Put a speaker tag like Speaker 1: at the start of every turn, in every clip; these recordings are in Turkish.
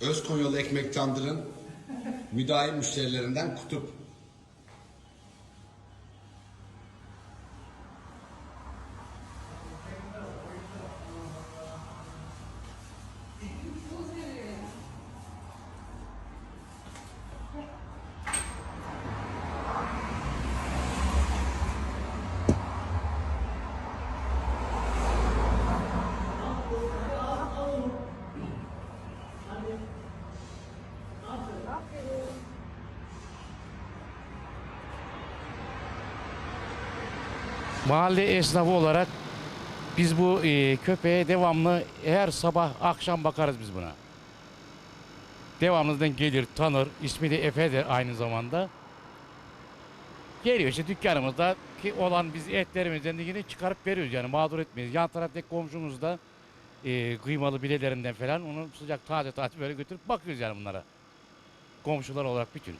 Speaker 1: Özkonyalı Ekmek Tandır'ın müdahil müşterilerinden Kutup.
Speaker 2: Mahalle esnafı olarak biz bu e, köpeğe devamlı her sabah akşam bakarız biz buna. Devamlıdan gelir, tanır. İsmi de Efe'dir aynı zamanda. Geliyor işte dükkanımızda ki olan biz etlerimizden de yine çıkarıp veriyoruz yani mağdur etmeyiz. Yan taraftaki komşumuz da e, kıymalı bilelerinden falan onu sıcak taze taze böyle götürüp bakıyoruz yani bunlara. Komşular olarak bütün.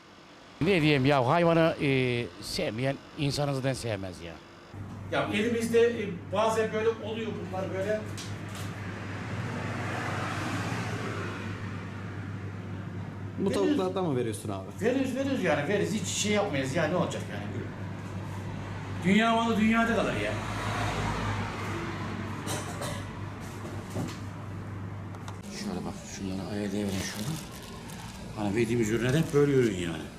Speaker 2: Ne diyeyim ya hayvanı e, sevmeyen insanı sevmez ya. Ya elimizde e, bazen böyle oluyor bunlar böyle.
Speaker 3: Bu tavuklardan mı veriyorsun abi?
Speaker 2: Veririz veririz yani veririz hiç şey yapmayız ya ne olacak yani. Dünya malı dünyada kalır ya. Şöyle bak şunları ayarlayalım şöyle. Hani verdiğimiz ürüne de hep böyle ürün yani.